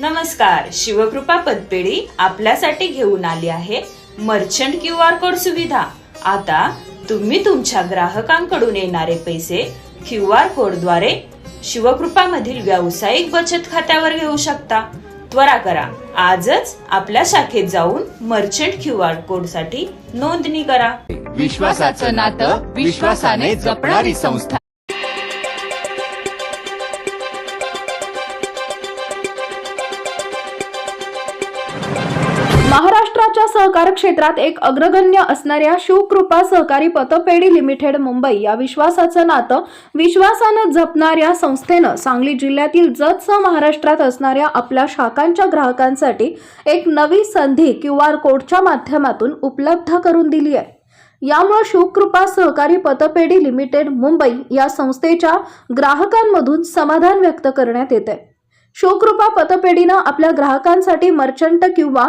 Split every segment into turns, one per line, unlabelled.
नमस्कार शिवकृपा पदपेढी आपल्यासाठी घेऊन आली आहे मर्चंट क्यू आर कोड सुविधा. आता तुम्ही तुमच्या ग्राहकांकडून येणारे पैसे क्यू आर कोडद्वारे शिवकृपा मधील व्यावसायिक बचत खात्यावर घेऊ शकता. त्वरा करा आजच आपल्या शाखेत जाऊन मर्चंट क्यू आर कोडसाठी नोंदणी करा.
विश्वासाचं नातं विश्वासाने जपणारी संस्था.
महाराष्ट्राच्या सहकार क्षेत्रात एक अग्रगण्य असणाऱ्या शिवकृपा सहकारी पतपेढी लिमिटेड मुंबई या विश्वासाचं नातं विश्वासानं जपणाऱ्या संस्थेनं सांगली जिल्ह्यातील जतसह महाराष्ट्रात असणाऱ्या आपल्या शाखांच्या ग्राहकांसाठी एक नवी संधी क्यू आर कोडच्या माध्यमातून उपलब्ध करून दिली आहे. यामुळे शिवकृपा सहकारी पतपेढी लिमिटेड मुंबई या संस्थेच्या ग्राहकांमधून समाधान व्यक्त करण्यात येते शोकृपा पतपेढीनं आपल्या ग्राहकांसाठी मर्चंट किंवा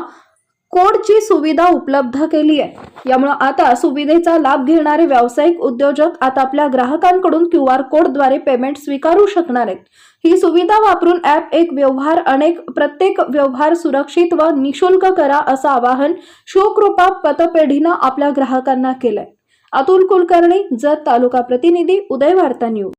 कोडची सुविधा उपलब्ध केली आहे. यामुळे आता सुविधेचा लाभ घेणारे व्यावसायिक उद्योजक आता आपल्या ग्राहकांकडून क्यू आर कोडद्वारे पेमेंट स्वीकारू शकणार आहेत. ही सुविधा वापरून ॲप एक व्यवहार अनेक प्रत्येक व्यवहार सुरक्षित व निशुल्क करा असं आवाहन शोकृपा पतपेढीनं आपल्या ग्राहकांना केलंय. अतुल कुलकर्णी जत तालुका प्रतिनिधी उदय वार्ता न्यूज.